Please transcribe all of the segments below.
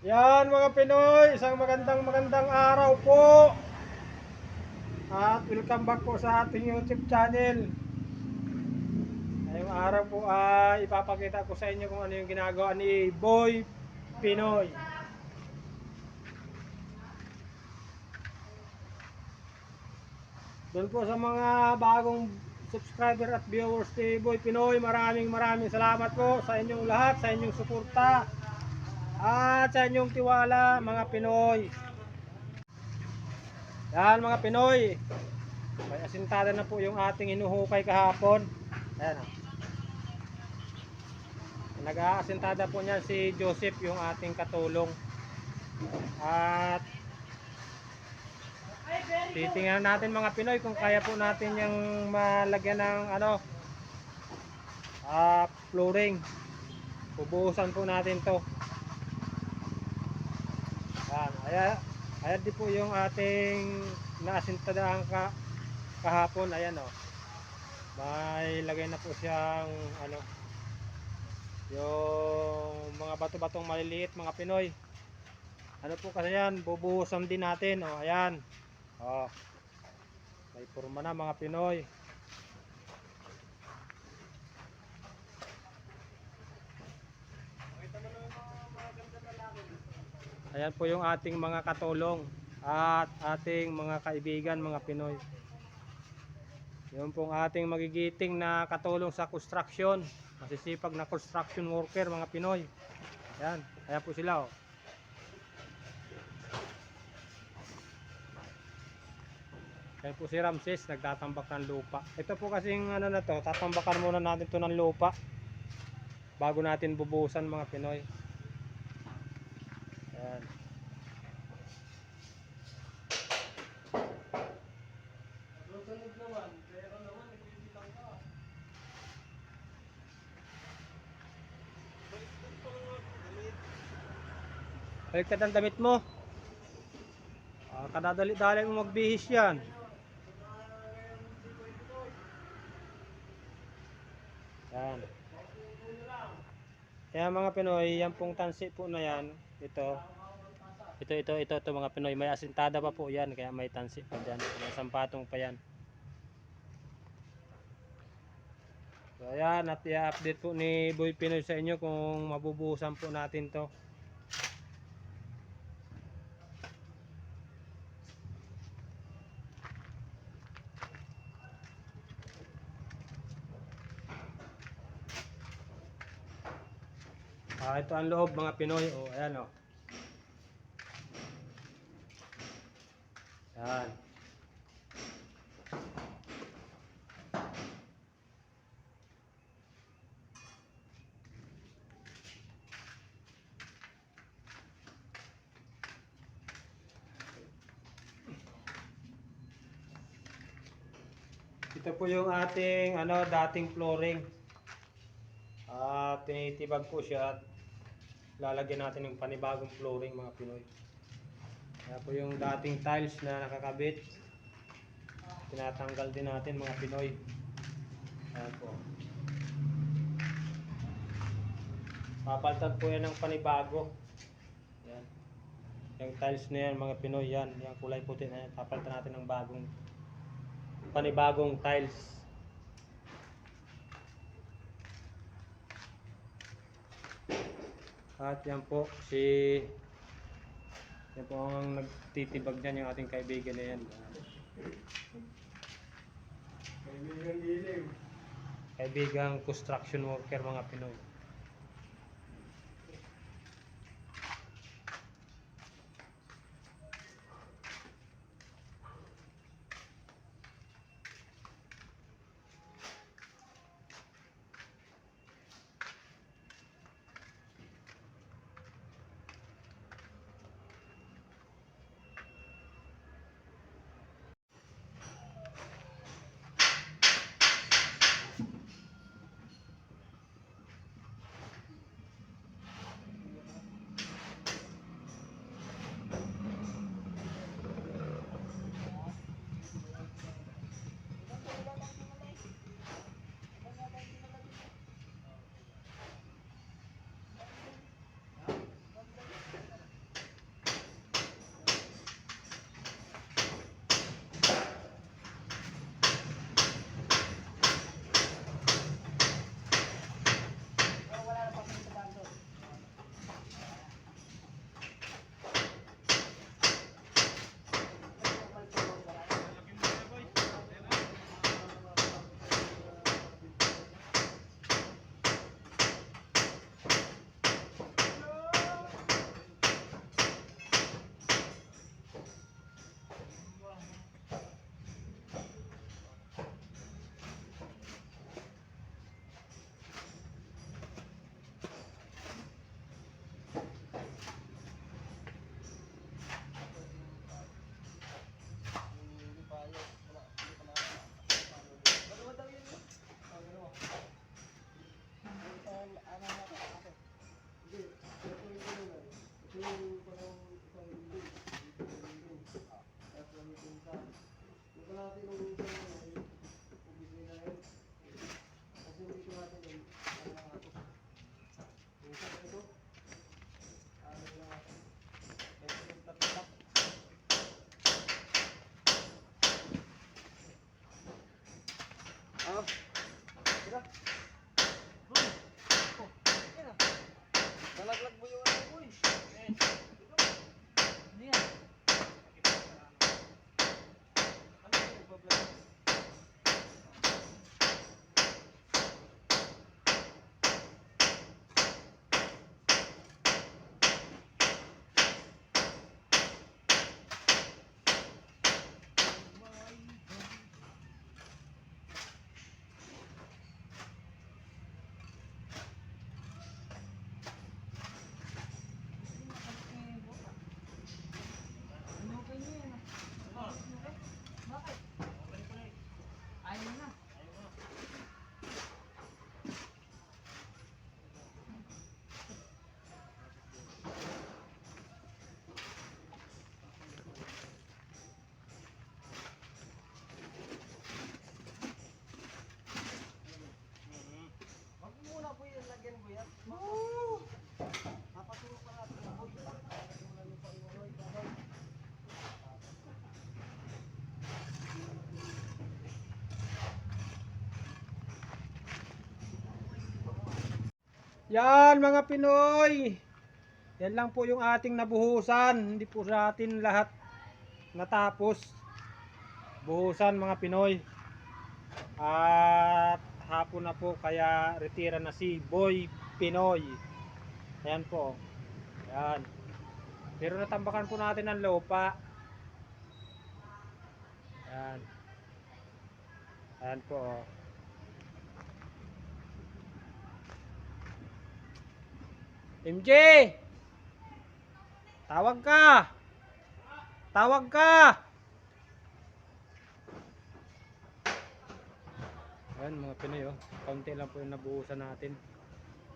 Yan mga Pinoy, isang magandang magandang araw po. At welcome back po sa ating YouTube channel. Ngayong araw po ay ipapakita ko sa inyo kung ano yung ginagawa ni Boy Pinoy. Doon po sa mga bagong subscriber at viewers ni Boy Pinoy, maraming maraming salamat po sa inyong lahat, sa inyong suporta at sa inyong tiwala mga Pinoy. Yan mga Pinoy. May asintada na po yung ating inuhukay kahapon. Ayan o. Nag-aasintada po niyan si Joseph yung ating katulong. At titingnan natin mga Pinoy kung kaya po natin yung malagyan ng ano ah flooring. Bubuhusan po natin to. Yan, ayan, ayan din po yung ating naasintadaan ka, kahapon, ayan o. May lagay na po siyang ano, yung mga bato-batong maliliit mga Pinoy. Ano po kasi yan, bubuhusan din natin, o ayan. O, may forma na mga Pinoy. Ayan po yung ating mga katulong at ating mga kaibigan, mga Pinoy. Yun pong ating magigiting na katulong sa construction. Masisipag na construction worker, mga Pinoy. Ayan, ayan po sila oh. Ayan po si Ramses, nagtatambak ng lupa. Ito po kasing ano na to, tatambakan muna natin to ng lupa bago natin bubuhusan mga Pinoy. Ayan. Susunod naman, pero naman nagbibilang ka. Baliktad ang damit mo. Ah, kadadali-dali mo magbihis yan. Yan. Kaya mga Pinoy, yan pong tansi po na yan, ito, ito, ito, ito, ito mga Pinoy, may asintada pa po yan, kaya may tansi pa dyan, may sampatong pa yan. So ayan, at i-update po ni Boy Pinoy sa inyo kung mabubuhusan po natin to. Ah, ito ang loob mga Pinoy. Oh, ayan oh. Yan. Ito po yung ating ano dating flooring. At tinitibag po siya at lalagyan natin ng panibagong flooring mga Pinoy. Kaya po yung dating tiles na nakakabit, tinatanggal din natin mga Pinoy. Ayan po. Papalitan po yan ng panibago. Yan. Yung tiles na yan mga Pinoy yan, yung kulay puti na yan, papalitan natin ng bagong panibagong tiles. At yan po si yan po ang nagtitibag niyan yung ating kaibigan na yan. Kaibigan. Kaibigang construction worker mga Pinoy. Yan mga Pinoy. Yan lang po yung ating nabuhusan. Hindi po sa atin lahat natapos. Buhusan mga Pinoy. At hapon na po kaya retira na si Boy Pinoy. Ayan po. Ayan. Pero natambakan po natin ang lupa. Ayan. Ayan po. MJ! Tawag ka! Tawag ka! Ayan mga Pinoy oh. Kaunti lang po yung nabuhusan natin.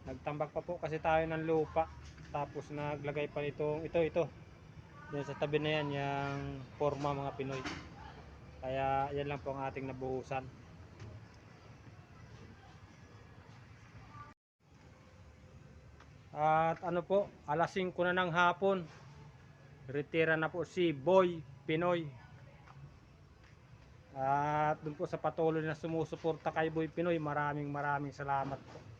Nagtambak pa po kasi tayo ng lupa. Tapos naglagay pa nitong ito ito. Yan sa tabi na yan yung forma mga Pinoy. Kaya yan lang po ang ating nabuhusan. At ano po, alas 5 na ng hapon. Retira na po si Boy Pinoy. At dun po sa patuloy na sumusuporta kay Boy Pinoy, maraming maraming salamat po.